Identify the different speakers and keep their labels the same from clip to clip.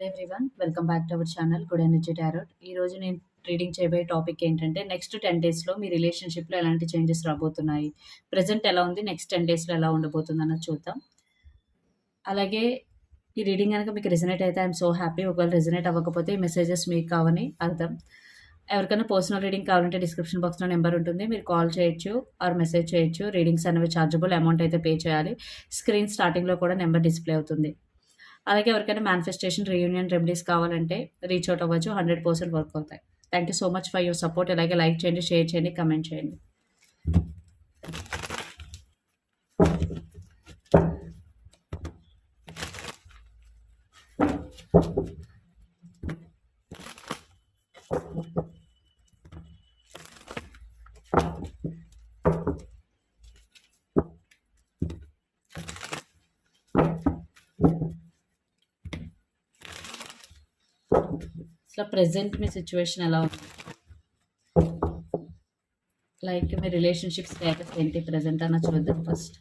Speaker 1: Everyone welcome back to our channel good energy tarot ఈ రోజు నేను రీడింగ్ చేయబోయే టాపిక్ ఏంటంటే నెక్స్ట్ టెన్ డేస్లో మీ రిలేషన్షిప్లో ఎలాంటి చేంజెస్ రాబోతున్నాయి? ప్రజెంట్ ఎలా ఉంది? నెక్స్ట్ టెన్ డేస్లో ఎలా ఉండబోతుంది అన్నది చూద్దాం. అలాగే ఈ రీడింగ్ కనుక మీకు రిజనేట్ అయితే ఐఎమ్ సో హ్యాపీ ఒకవేళ రిజనేట్ అవ్వకపోతే ఈ మెసేజెస్ మీకు కావని అర్థం. ఎవరికైనా పర్సనల్ రీడింగ్ కావాలంటే డిస్క్రిప్షన్ బాక్స్లో నెంబర్ ఉంటుంది. మీరు కాల్ చేయొచ్చు ఆర్ మెసేజ్ చేయొచ్చు. రీడింగ్స్ అనేవి ఛార్జబుల్ అమౌంట్ అయితే పే చేయాలి. స్క్రీన్ స్టార్టింగ్లో కూడా నెంబర్ డిస్ప్లే అవుతుంది. అలాగే ఎవరికైనా మేనిఫెస్టేషన్ రీయూనియన్ రెమెడీస్ కావాలంటే రీచ్ అవుట్ అవ్వచ్చు. హండ్రెడ్ పర్సెంట్ వర్క్ అవుతాయి. Thank you so much for your support అలాగే లైక్ చేయండి షేర్ చేయండి కమెంట్ చేయండి. అసలు ప్రెసెంట్ మీ సిచ్యువేషన్ ఎలా ఉంది లైక్ మీ రిలేషన్షిప్ స్టేటస్ ఏంటి ప్రెసెంట్ అన్న చూద్దాం ఫస్ట్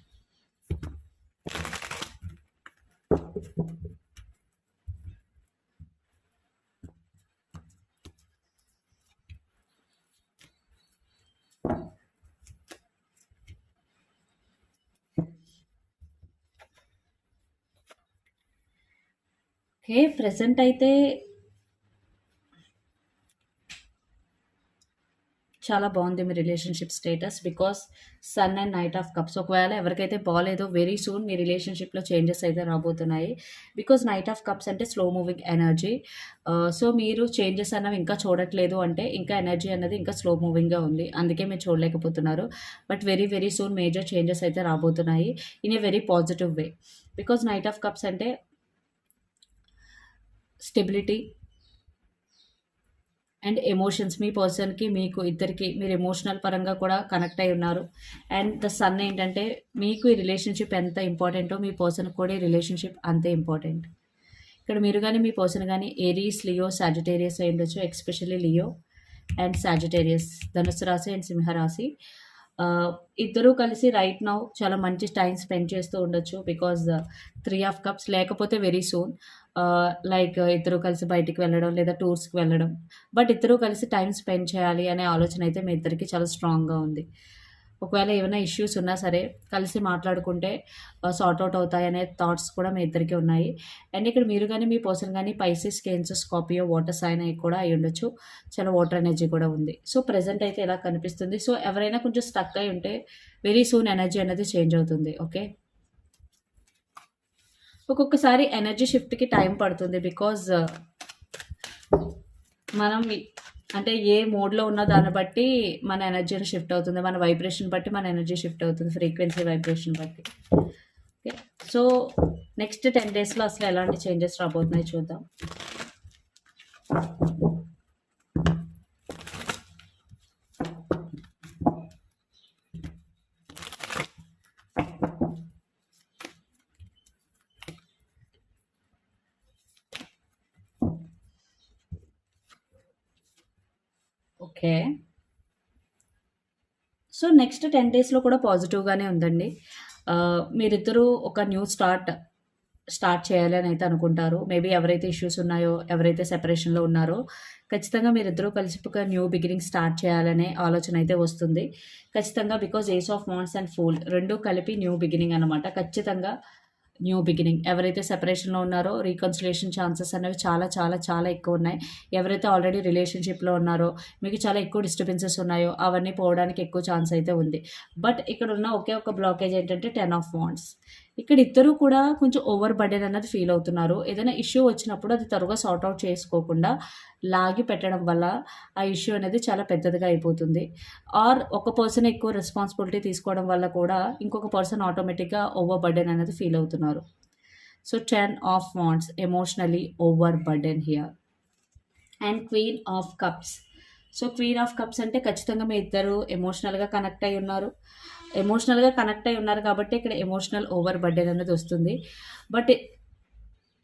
Speaker 1: ఓకే ప్రెసెంట్ అయితే చాలా బాగుంది మీ relationship status because sun and knight of cups. ఒకవేళ ఎవరికైతే బాగాలేదో వెరీ సూన్ మీ రిలేషన్షిప్లో చేంజెస్ అయితే రాబోతున్నాయి. బికాస్ నైట్ ఆఫ్ కప్స్ అంటే స్లో మూవింగ్ ఎనర్జీ సో మీరు చేంజెస్ అన్నవి ఇంకా చూడట్లేదు అంటే ఇంకా ఎనర్జీ అన్నది ఇంకా స్లో మూవింగ్గా ఉంది. అందుకే మీరు చూడలేకపోతున్నారు. But very very soon major changes అయితే రాబోతున్నాయి. In a very positive way because knight of cups అంటే స్టెబిలిటీ అండ్ ఎమోషన్స్ మీ పర్సన్కి మీకు ఇద్దరికి మీరు ఎమోషనల్ పరంగా కూడా కనెక్ట్ అయి ఉన్నారు. అండ్ ద సన్ ఏంటంటే మీకు ఈ రిలేషన్షిప్ ఎంత ఇంపార్టెంటో మీ పర్సన్కి కూడా ఈ రిలేషన్షిప్ అంతే ఇంపార్టెంట్. ఇక్కడ మీరు కానీ మీ పర్సన్ కానీ ఏరీస్ లియో సాజిటేరియస్ అయి ఉండొచ్చు ఎక్స్పెషల్లీ లియో అండ్ సాజిటేరియస్ ధనుసు రాశి అండ్ సింహరాశి ఇద్దరూ కలిసి రైట్ నౌ చాలా మంచి టైం స్పెండ్ చేస్తూ ఉండొచ్చు బికాజ్ త్రీ ఆఫ్ కప్స్ లేకపోతే వెరీ సూన్. లైక్ ఇద్దరు కలిసి బయటికి వెళ్ళడం లేదా టూర్స్కి వెళ్ళడం. బట్ ఇద్దరు కలిసి టైం స్పెండ్ చేయాలి అనే ఆలోచన అయితే మీ ఇద్దరికి చాలా స్ట్రాంగ్గా ఉంది. ఒకవేళ ఏమైనా ఇష్యూస్ ఉన్నా సరే కలిసి మాట్లాడుకుంటే సార్ట్ అవుట్ అవుతాయి అనే థాట్స్ కూడా మీ ఇద్దరికి ఉన్నాయి. అండ్ ఇక్కడ మీరు కానీ మీ పర్సన్ కానీ Pisces Cancer Scorpio water sign అయి కూడా అయి ఉండొచ్చు. చాలా వాటర్ ఎనర్జీ కూడా ఉంది. సో ప్రజెంట్ అయితే ఇలా కనిపిస్తుంది. సో ఎవరైనా కొంచెం స్టక్ అయి ఉంటే వెరీ సూన్ ఎనర్జీ అనేది చేంజ్ అవుతుంది. ఓకే ఒక్కొక్కసారి ఎనర్జీ షిఫ్ట్కి టైం పడుతుంది బికాజ్ uh, మనం అంటే ఏ మోడ్లో ఉన్న దాన్ని బట్టి మన ఎనర్జీ షిఫ్ట్ అవుతుంది మన వైబ్రేషన్ బట్టి మన ఎనర్జీ షిఫ్ట్ అవుతుంది ఫ్రీక్వెన్సీ వైబ్రేషన్ బట్టి. ఓకే సో నెక్స్ట్ టెన్ డేస్లో అసలు ఎలాంటి చేంజెస్ రాబోతున్నాయి చూద్దాం. ఓకే. సో నెక్స్ట్ టెన్ డేస్లో కూడా పాజిటివ్గానే ఉందండి. మీరిద్దరూ ఒక న్యూ స్టార్ట్ స్టార్ట్ చేయాలి అని అయితే అనుకుంటారు. మేబీ ఎవరైతే ఇష్యూస్ ఉన్నాయో ఎవరైతే సెపరేషన్లో ఉన్నారో ఖచ్చితంగా మీరిద్దరూ కలిసి ఒక న్యూ బిగినింగ్ స్టార్ట్ చేయాలనే ఆలోచన అయితే వస్తుంది. ఖచ్చితంగా because ace of wands and fool రెండు కలిపి న్యూ బిగినింగ్ అనమాట ఖచ్చితంగా న్యూ బిగినింగ్. ఎవరైతే సెపరేషన్లో ఉన్నారో రీకన్సిలేషన్ ఛాన్సెస్ అనేవి చాలా చాలా చాలా ఎక్కువ ఉన్నాయి. ఎవరైతే ఆల్రెడీ రిలేషన్షిప్లో ఉన్నారో మీకు చాలా ఎక్కువ డిస్టర్బెన్సెస్ ఉన్నాయో అవన్నీ పోవడానికి ఎక్కువ ఛాన్స్ అయితే ఉంది. బట్ ఇక్కడ ఉన్న ఒకే ఒక బ్లాకేజ్ ఏంటంటే టెన్ ఆఫ్ వాండ్స్. ఇక్కడ ఇద్దరు కూడా కొంచెం ఓవర్ బర్డెన్ అన్నది ఫీల్ అవుతున్నారు. ఏదైనా ఇష్యూ వచ్చినప్పుడు అది త్వరగా సార్ట్ అవుట్ చేసుకోకుండా లాగి పెట్టడం వల్ల ఆ ఇష్యూ అనేది చాలా పెద్దదిగా అయిపోతుంది. ఆర్ ఒక పర్సన్ ఎక్కువ రెస్పాన్సిబిలిటీ తీసుకోవడం వల్ల కూడా ఇంకొక పర్సన్ ఆటోమేటిక్గా ఓవర్ బర్డెన్ అనేది ఫీల్ అవుతున్నారు. So ten of wands emotionally over burden here and queen of cups so queen of cups అంటే ఖచ్చితంగా మీ ఇద్దరు ఎమోషనల్గా కనెక్ట్ అయి ఉన్నారు. ఎమోషనల్గా కనెక్ట్ అయి ఉన్నారు కాబట్టి ఇక్కడ ఎమోషనల్ ఓవర్ బర్డెన్ అనేది వస్తుంది. బట్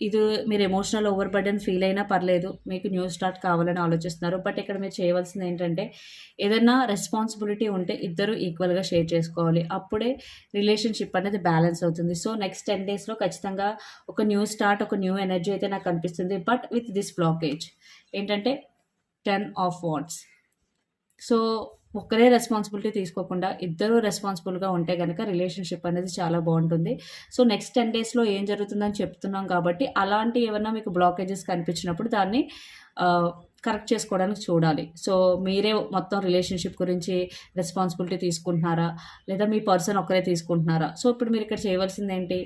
Speaker 1: ఇది మీరు ఎమోషనల్ ఓవర్ బర్డెన్ ఫీల్ అయినా పర్లేదు మీకు న్యూ స్టార్ట్ కావాలని ఆలోచిస్తున్నారు. బట్ ఇక్కడ మీరు చేయవలసింది ఏంటంటే ఏదైనా రెస్పాన్సిబిలిటీ ఉంటే ఇద్దరు ఈక్వల్గా షేర్ చేసుకోవాలి. అప్పుడే రిలేషన్షిప్ అనేది బ్యాలెన్స్ అవుతుంది. సో నెక్స్ట్ టెన్ డేస్లో ఖచ్చితంగా ఒక న్యూ స్టార్ట్ ఒక న్యూ ఎనర్జీ అయితే నాకు కనిపిస్తుంది బట్ విత్ దిస్ బ్లాకేజ్ ఏంటంటే టెన్ ఆఫ్ వాట్స్ సో ఒక్కరే రెస్పాన్సిబిలిటీ తీసుకోకుండా ఇద్దరు రెస్పాన్సిబుల్గా ఉంటే కనుక రిలేషన్షిప్ అనేది చాలా బాగుంటుంది. సో నెక్స్ట్ టెన్ డేస్లో ఏం జరుగుతుందని చెప్తున్నాం కాబట్టి అలాంటి ఏమన్నా మీకు బ్లాకేజెస్ కనిపించినప్పుడు దాన్ని uh, కరెక్ట్ చేసుకోవడానికి చూడాలి. సో మీరే మొత్తం రిలేషన్షిప్ గురించి రెస్పాన్సిబిలిటీ తీసుకుంటున్నారా? లేదా మీ పర్సన్ ఒక్కరే తీసుకుంటున్నారా? సో ఇప్పుడు మీరు ఇక్కడ చేయవలసింది ఏంటి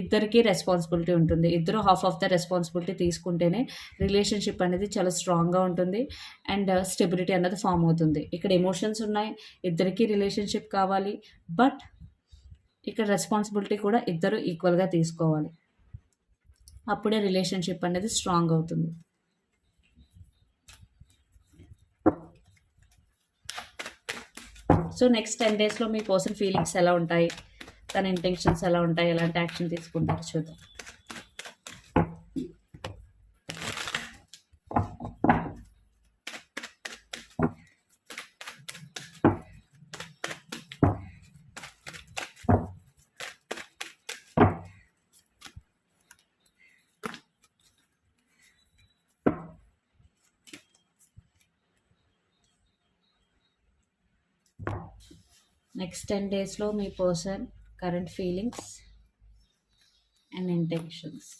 Speaker 1: ఇద్దరికి రెస్పాన్సిబిలిటీ ఉంటుంది. ఇద్దరు హాఫ్ ఆఫ్ ద రెస్పాన్సిబిలిటీ తీసుకుంటేనే రిలేషన్షిప్ అనేది చాలా స్ట్రాంగ్గా ఉంటుంది. అండ్ స్టెబిలిటీ అనేది ఫామ్ అవుతుంది. ఇక్కడ ఎమోషన్స్ ఉన్నాయి. ఇద్దరికీ రిలేషన్షిప్ కావాలి. బట్ ఇక్కడ రెస్పాన్సిబిలిటీ కూడా ఇద్దరు ఈక్వల్గా తీసుకోవాలి. అప్పుడే రిలేషన్షిప్ అనేది స్ట్రాంగ్ అవుతుంది. సో నెక్స్ట్ టెన్ డేస్లో మీ పర్సన్ ఫీలింగ్స్ ఎలా ఉంటాయి? తన ఇంటెన్షన్స్ ఎలా ఉంటాయి? ఎలాంటి యాక్షన్ తీసుకుంటారు చూద్దాం. నెక్స్ట్ టెన్ డేస్లో మీ person current feelings and intentions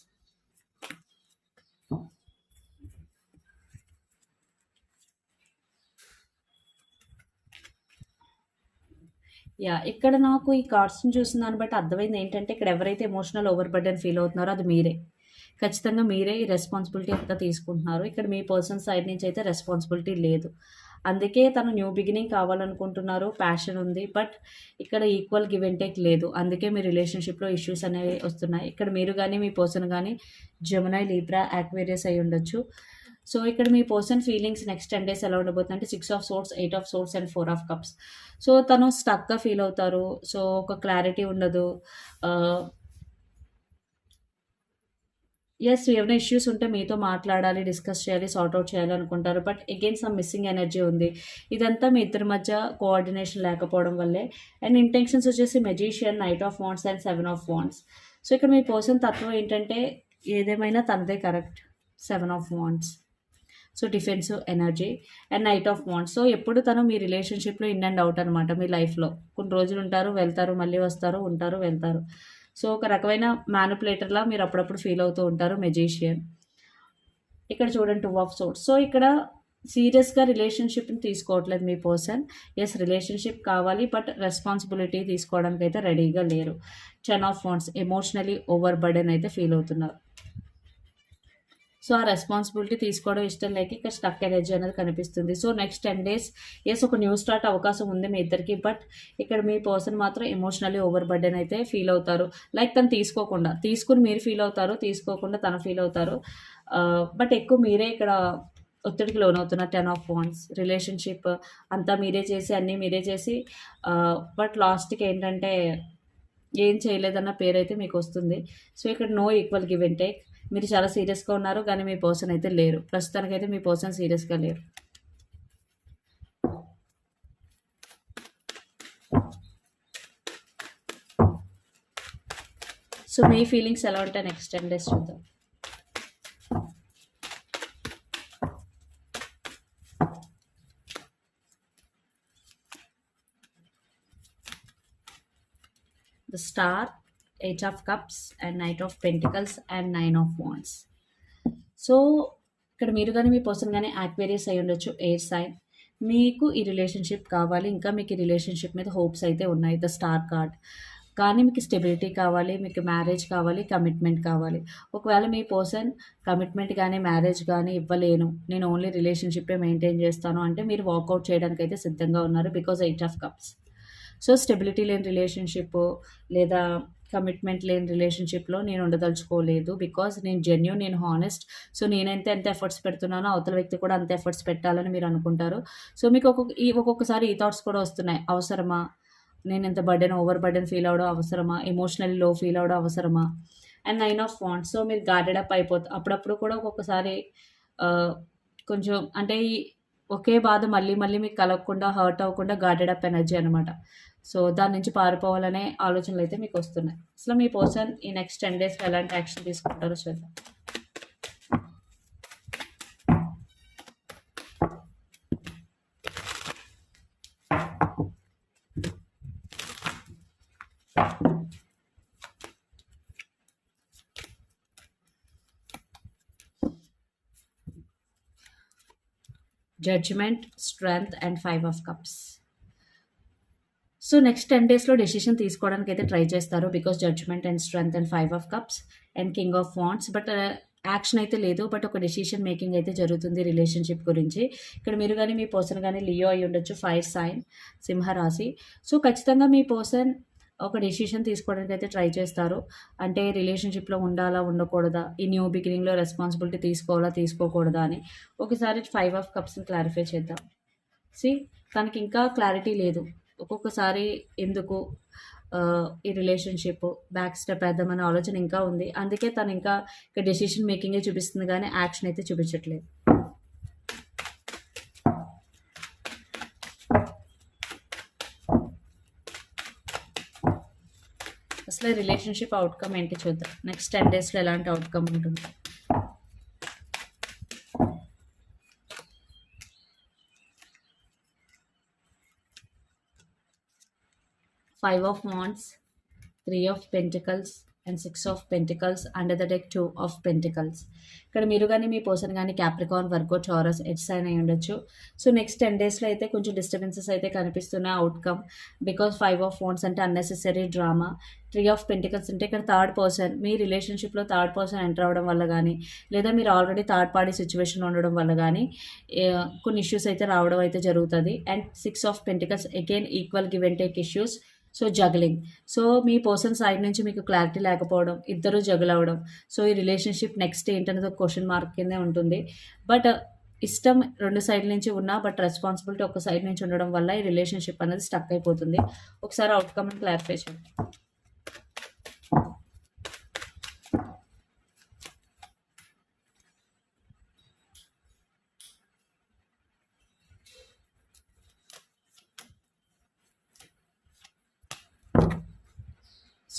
Speaker 1: yeah ఇక్కడ నాకు ఈ కార్డ్స్ని చూసిన దాన్ని బట్టి అర్థమైంది ఏంటంటే ఇక్కడ ఎవరైతే ఎమోషనల్ ఓవర్ బర్డెన్ ఫీల్ అవుతున్నారో అది మీరే. ఖచ్చితంగా మీరే ఈ రెస్పాన్సిబిలిటీ అంతా తీసుకుంటున్నారు. ఇక్కడ మీ పర్సన్ సైడ్ నుంచి అయితే రెస్పాన్సిబిలిటీ లేదు. అందుకే తను న్యూ బిగినింగ్ కావాలనుకుంటున్నారు ప్యాషన్ ఉంది బట్ ఇక్కడ ఈక్వల్ గివ్ అండ్ టేక్ లేదు. అందుకే మీ రిలేషన్షిప్లో ఇష్యూస్ అనేవి వస్తున్నాయి. ఇక్కడ మీరు కానీ మీ పర్సన్ కానీ జమునై లీబ్రా యాక్వేరియస్ అయి ఉండొచ్చు. సో ఇక్కడ మీ person feelings next ten days ఎలా ఉండబోతుంది అంటే six of swords eight of swords and four of cups. So తను స్టక్గా ఫీల్ అవుతారు. సో ఒక క్లారిటీ ఉండదు. ఎస్ ఏమైనా ఇష్యూస్ ఉంటే మీతో మాట్లాడాలి డిస్కస్ చేయాలి సార్ట్ అవుట్ చేయాలి అనుకుంటారు. But again some missing energy ఉంది. ఇదంతా మీ ఇద్దరి మధ్య కోఆర్డినేషన్ లేకపోవడం వల్లే. అండ్ ఇంటెన్షన్స్ వచ్చేసి magician knight of wands and seven of wands so ఇక్కడ మీ పర్సన్ తత్వం ఏంటంటే ఏదేమైనా తనదే correct seven of wands so defensive energy and knight of wands so ఎప్పుడు తను మీ రిలేషన్షిప్లో ఇన్ అండ్ అవుట్ అనమాట మీ లైఫ్లో కొన్ని రోజులు ఉంటారు వెళ్తారు మళ్ళీ వస్తారు ఉంటారు వెళ్తారు. సో ఒక రకమైన మ్యానుపులేటర్లా మీరు అప్పుడప్పుడు ఫీల్ అవుతూ ఉంటారు మెజీషియన్ ఇక్కడ చూడండి టూ ఆఫ్ సోర్స్ సో ఇక్కడ సీరియస్గా రిలేషన్షిప్ని తీసుకోవట్లేదు మీ పర్సన్ ఎస్ రిలేషన్షిప్ కావాలి బట్ రెస్పాన్సిబిలిటీ తీసుకోవడానికి అయితే రెడీగా లేరు. టెన్ ఆఫ్ ఫోన్స్ ఎమోషనలీ ఓవర్ బర్డెన్ అయితే ఫీల్ అవుతున్నారు. సో ఆ రెస్పాన్సిబిలిటీ తీసుకోవడం ఇష్టం లేక ఇక్కడ స్టక్ ఎనర్జీ అనేది కనిపిస్తుంది. So next ten days yes ఒక న్యూ స్టార్ట్ అవకాశం ఉంది మీ ఇద్దరికి బట్ ఇక్కడ మీ పర్సన్ మాత్రం ఎమోషనల్లీ ఓవర్ బర్డెన్ అయితే ఫీల్ అవుతారు. లైక్ తను తీసుకోకుండా తీసుకుని మీరు ఫీల్ అవుతారు తీసుకోకుండా తను ఫీల్ అవుతారు. బట్ ఎక్కువ మీరే ఇక్కడ ఒత్తిడికి లోన్ అవుతున్నారు టెన్ ఆఫ్ వాన్స్ రిలేషన్షిప్ అంతా మీరే చేసి అన్నీ మీరే చేసి బట్ లాస్ట్కి ఏంటంటే ఏం చేయలేదన్న పేరు అయితే మీకు వస్తుంది. సో ఇక్కడ no equal give and take మీరు చాలా సీరియస్గా ఉన్నారు కానీ మీ పర్సన్ అయితే లేరు. ప్రస్తుతానికైతే మీ పర్సన్ సీరియస్గా లేరు. సో మీ ఫీలింగ్స్ ఎలా ఉంటాయి నెక్స్ట్ టెన్ డేస్ చూద్దాం. the star eight of cups and knight of pentacles and nine of wands so ఇక్కడ మీరు కానీ మీ పర్సన్ కానీ యాక్వేరియస్ అయి ఉండొచ్చు ఎయిర్ సైన్ మీకు ఈ రిలేషన్షిప్ కావాలి ఇంకా మీకు ఈ రిలేషన్షిప్ మీద హోప్స్ అయితే ఉన్నాయి ద స్టార్ కార్డ్ కానీ మీకు స్టెబిలిటీ కావాలి మీకు మ్యారేజ్ కావాలి కమిట్మెంట్ కావాలి. ఒకవేళ మీ పర్సన్ కమిట్మెంట్ కానీ మ్యారేజ్ కానీ ఇవ్వలేను నేను ఓన్లీ రిలేషన్షిప్పే మెయింటైన్ చేస్తాను అంటే మీరు వాకౌట్ చేయడానికి అయితే సిద్ధంగా ఉన్నారు because eight of cups so stability లేని రిలేషన్షిప్ లేదా కమిట్మెంట్ లేని రిలేషన్షిప్లో నేను ఉండదలుచుకోలేదు బికాజ్ నేను జెన్యున్ నేను హానెస్ట్ సో నేనైతే ఎంత ఎఫర్ట్స్ పెడుతున్నానో అవతల వ్యక్తి కూడా అంత ఎఫర్ట్స్ పెట్టాలని మీరు అనుకుంటారు. సో మీకు ఒక్కొక్క ఈ ఒక్కొక్కసారి ఈ థాట్స్ కూడా వస్తున్నాయి. అవసరమా? నేను ఎంత బర్డెన్ ఓవర్ బర్డెన్ ఫీల్ అవడం అవసరమా? ఎమోషనల్లీ లో ఫీల్ అవడం అవసరమా? And nine of wands so మీరు గార్డెడ్ అప్ అయిపోతుంది అప్పుడప్పుడు కూడా ఒక్కొక్కసారి uh, కొంచెం అంటే ఈ ఒకే బాధ మళ్ళీ మళ్ళీ మీకు కలగకుండా హర్ట్ అవ్వకుండా గార్డెడ్ అప్ ఎనర్జీ అనమాట సో దాని నుంచి పారిపోవాలనే ఆలోచనలు అయితే మీకు వస్తున్నాయి. అసలు మీ పర్సన్ ఈ నెక్స్ట్ టెన్ డేస్లో ఎలాంటి యాక్షన్ తీసుకుంటారో చూద్దాం. Judgement strength and five of cups so next ten డేస్లో డెసిషన్ తీసుకోవడానికి అయితే ట్రై చేస్తారు because judgement and strength and five of cups and king of wands but action అయితే లేదు. బట్ ఒక డెసిషన్ మేకింగ్ అయితే జరుగుతుంది రిలేషన్షిప్ గురించి. ఇక్కడ మీరు కానీ మీ పర్సన్ కానీ లియో అయి ఉండొచ్చు ఫైర్ సైన్ సింహరాశి. సో ఖచ్చితంగా మీ పర్సన్ ఒక డెసిషన్ తీసుకోవడానికి అయితే ట్రై చేస్తారు. అంటే రిలేషన్షిప్లో ఉండాలా ఉండకూడదా? ఈ న్యూ బిగినింగ్లో రెస్పాన్సిబిలిటీ తీసుకోవాలా తీసుకోకూడదా అని. ఒకసారి ఫైవ్ ఆఫ్ కప్స్ని క్లారిఫై చేద్దాం. సి తనకి ఇంకా క్లారిటీ లేదు. ఒక్కొక్కసారి ఎందుకు? ఈ రిలేషన్షిప్ బ్యాక్ స్టెప్ వేద్దామనే ఆలోచన ఇంకా ఉంది. అందుకే తను ఇంకా ఇక డెసిషన్ మేకింగే చూపిస్తుంది కానీ యాక్షన్ అయితే చూపించట్లేదు. డేస్లో రిలేషన్షిప్ అవుట్కమ్ ఏంటి చూద్దాం. నెక్స్ట్ టెన్ డేస్లో ఎలాంటి అవుట్కమ్ ఉంటుంది? Five of wands three of pentacles and six of pentacles under the deck two of pentacles ఇక్కడ మీరు కానీ మీ పర్సన్ కానీ క్యాప్రికాన్ వర్గో చౌరస్ ఎడ్స్ సైన్ అయి ఉండొచ్చు. సో నెక్స్ట్ టెన్ డేస్లో అయితే కొంచెం డిస్టర్బెన్సెస్ అయితే కనిపిస్తున్నాయి అవుట్కమ్ బికాస్ ఫైవ్ ఆఫ్ ఫోన్స్ అంటే unnecessary drama three of pentacles అంటే ఇక్కడ థర్డ్ పర్సన్ మీ రిలేషన్షిప్లో థర్డ్ పర్సన్ ఎంటర్ అవ్వడం వల్ల కానీ లేదా మీరు ఆల్రెడీ థర్డ్ పార్టీ సిచ్యువేషన్ ఉండడం వల్ల కానీ కొన్ని ఇష్యూస్ అయితే రావడం అయితే జరుగుతుంది. And six of pentacles again equal give and take issues so juggling so me person side నుంచి మీకు క్లారిటీ లేకపోవడం ఇద్దరు జగలవడం అవ్వడం. సో ఈ రిలేషన్షిప్ నెక్స్ట్ ఏంటనేది ఒక క్వశ్చన్ మార్క్ కిందే ఉంటుంది. బట్ ఇష్టం రెండు సైడ్ నుంచి ఉన్నా బట్ రెస్పాన్సిబిలిటీ ఒక సైడ్ నుంచి ఉండడం వల్ల ఈ రిలేషన్షిప్ అనేది స్టక్ అయిపోతుంది. ఒకసారి అవుట్కమ్ క్లారిఫై చేయండి.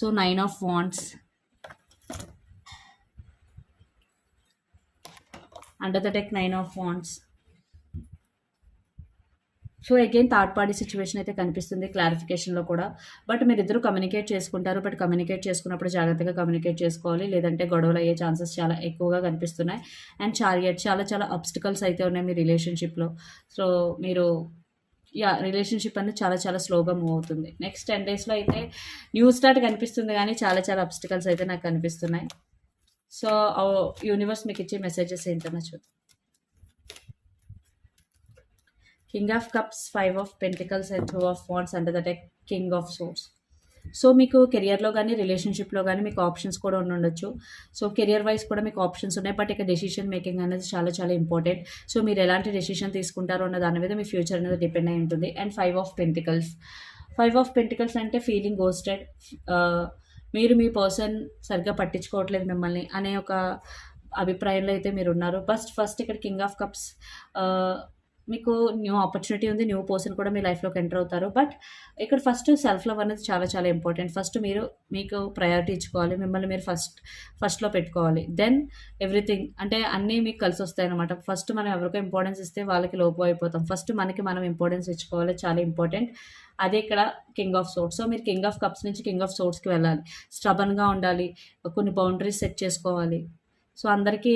Speaker 1: So nine of wands under the deck nine of wands so again third party situation అయితే కనిపిస్తుంది క్లారిఫికేషన్లో కూడా. బట్ మీరు ఇద్దరు కమ్యూనికేట్ చేసుకుంటారు. బట్ కమ్యూనికేట్ చేసుకున్నప్పుడు జాగ్రత్తగా కమ్యూనికేట్ చేసుకోవాలి. లేదంటే గొడవలు అయ్యే ఛాన్సెస్ చాలా ఎక్కువగా కనిపిస్తున్నాయి. అండ్ చారియట్ చాలా చాలా అబ్స్టికల్స్ అయితే ఉన్నాయి మీ రిలేషన్షిప్లో సో మీరు యా రిలేషన్షిప్ అనేది చాలా చాలా స్లోగా మూవ్ అవుతుంది. నెక్స్ట్ టెన్ డేస్లో అయితే న్యూ స్టార్ట్ కనిపిస్తుంది కానీ చాలా చాలా అబ్స్టికల్స్ అయితే నాకు కనిపిస్తున్నాయి. సో యూనివర్స్ మీకు ఇచ్చే మెసేజెస్ ఏంటన్నా చూద్దాం king of cups five of pentacles and two of wands under the deck king of swords so మీకు కెరియర్లో కానీ రిలేషన్షిప్లో కానీ మీకు ఆప్షన్స్ కూడా ఉండి ఉండొచ్చు. సో కెరియర్ వైజ్ కూడా మీకు ఆప్షన్స్ ఉన్నాయి. బట్ ఇక డెసిషన్ మేకింగ్ అనేది చాలా చాలా ఇంపార్టెంట్ సో మీరు ఎలాంటి డెసిషన్ తీసుకుంటారో అన్న దాని మీద మీ ఫ్యూచర్ అనేది డిపెండ్ అయి ఉంటుంది. And five of pentacles five of pentacles అంటే ఫీలింగ్ గోస్టెడ్ మీరు మీ పర్సన్ సరిగ్గా పట్టించుకోవట్లేదు మిమ్మల్ని అనే ఒక అభిప్రాయంలో అయితే మీరు ఉన్నారు. ఫస్ట్ ఫస్ట్ ఇక్కడ కింగ్ ఆఫ్ కప్స్ మీకు న్యూ ఆపర్చునిటీ ఉంది న్యూ పర్సన్ కూడా మీ లైఫ్లోకి ఎంటర్ అవుతారు. బట్ ఇక్కడ ఫస్ట్ సెల్ఫ్ లవ్ అనేది చాలా చాలా ఇంపార్టెంట్ ఫస్ట్ మీరు మీకు ప్రయారిటీ ఇచ్చుకోవాలి. మిమ్మల్ని మీరు ఫస్ట్ ఫస్ట్లో పెట్టుకోవాలి. దెన్ ఎవ్రీథింగ్ అంటే అన్నీ మీకు కలిసి వస్తాయి అనమాట ఫస్ట్ మనం ఎవరికో ఇంపార్టెన్స్ ఇస్తే వాళ్ళకి లోపు అయిపోతాం. ఫస్ట్ మనకి మనం ఇంపార్టెన్స్ ఇచ్చుకోవాలి. చాలా ఇంపార్టెంట్ అదే ఇక్కడ కింగ్ ఆఫ్ సోట్స్ సో మీరు కింగ్ ఆఫ్ కప్స్ నుంచి కింగ్ ఆఫ్ సోట్స్కి వెళ్ళాలి. స్టబన్గా ఉండాలి. కొన్ని బౌండరీస్ సెట్ చేసుకోవాలి. సో అందరికీ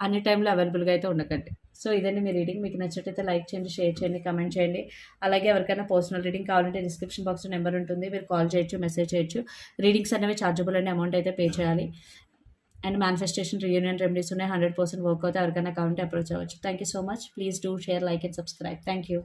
Speaker 1: అన్ని టైంలో అవైలబుల్గా అయితే ఉండకండి. సో ఇదండి మీ రీడింగ్. మీకు నచ్చినట్లయితే లైక్ చేయండి షేర్ చేయండి కమెంట్ చేయండి. అలాగే ఎవరికైనా పర్సనల్ రీడింగ్ కావాలంటే డిస్క్రిప్షన్ బాక్స్లో నెంబర్ ఉంటుంది. మీరు కాల్ చేయొచ్చు మెసేజ్ చేయొచ్చు. రీడింగ్స్ అనేవి ఛార్జబుల్ అండి అమౌంట్ అయితే పే చేయాలి. అండ్ మేనిఫెస్టేషన్ రియూనియన్ రెమెడీస్ ఉన్నాయి. హండ్రెడ్ పర్సెంట్ వర్క్ అవుతాయి. ఎవరికైనా కావాలంటే అప్రోచ్ అవ్వచ్చు. Thank you so much please do share like and subscribe thank you